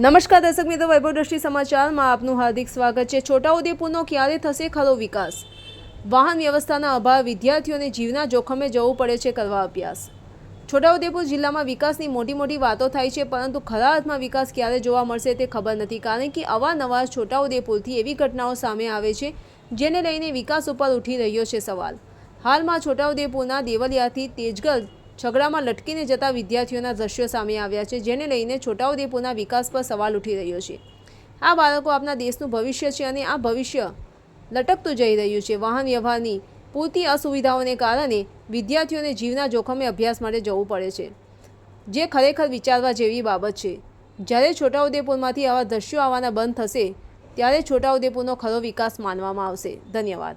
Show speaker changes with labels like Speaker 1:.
Speaker 1: નમસ્કાર દર્શક મિત્રો, વૈભવ દ્રષ્ટિ સમાચારમાં આપનું હાર્દિક સ્વાગત છે. છોટાઉદેપુરનો ક્યારે થશે ખરો વિકાસ? વાહન વ્યવસ્થાના અભાવ, વિદ્યાર્થીઓને જીવના જોખમે જવું પડે છે કરવા અભ્યાસ. છોટાઉદેપુર જિલ્લામાં વિકાસની મોટી મોટી વાતો થાય છે, પરંતુ ખરા અર્થમાં વિકાસ ક્યારે જોવા મળશે તે ખબર નથી. કારણ કે અવારનવાર છોટાઉદેપુરથી એવી ઘટનાઓ સામે આવે છે, જેને લઈને વિકાસ ઉપર ઉઠી રહ્યો છે સવાલ. હાલમાં છોટાઉદેપુરના દેવલિયાથી તેજગઢ ઝઘડામાં લટકીને જતા વિદ્યાર્થીઓના દ્રશ્યો સામે આવ્યા છે, જેને લઈને છોટાઉદેપુરના વિકાસ પર સવાલ ઉઠી રહ્યો છે. આ બાળકો આપણા દેશનું ભવિષ્ય છે અને આ ભવિષ્ય લટકતું જઈ રહ્યું છે. વાહન વ્યવહારની પૂરતી અસુવિધાઓને કારણે વિદ્યાર્થીઓને જીવના જોખમે અભ્યાસ માટે જવું પડે છે, જે ખરેખર વિચારવા જેવી બાબત છે. જ્યારે છોટાઉદેપુરમાંથી આવા દ્રશ્યો આવવાના બંધ થશે, ત્યારે છોટાઉદેપુરનો ખરો વિકાસ માનવામાં આવશે. ધન્યવાદ.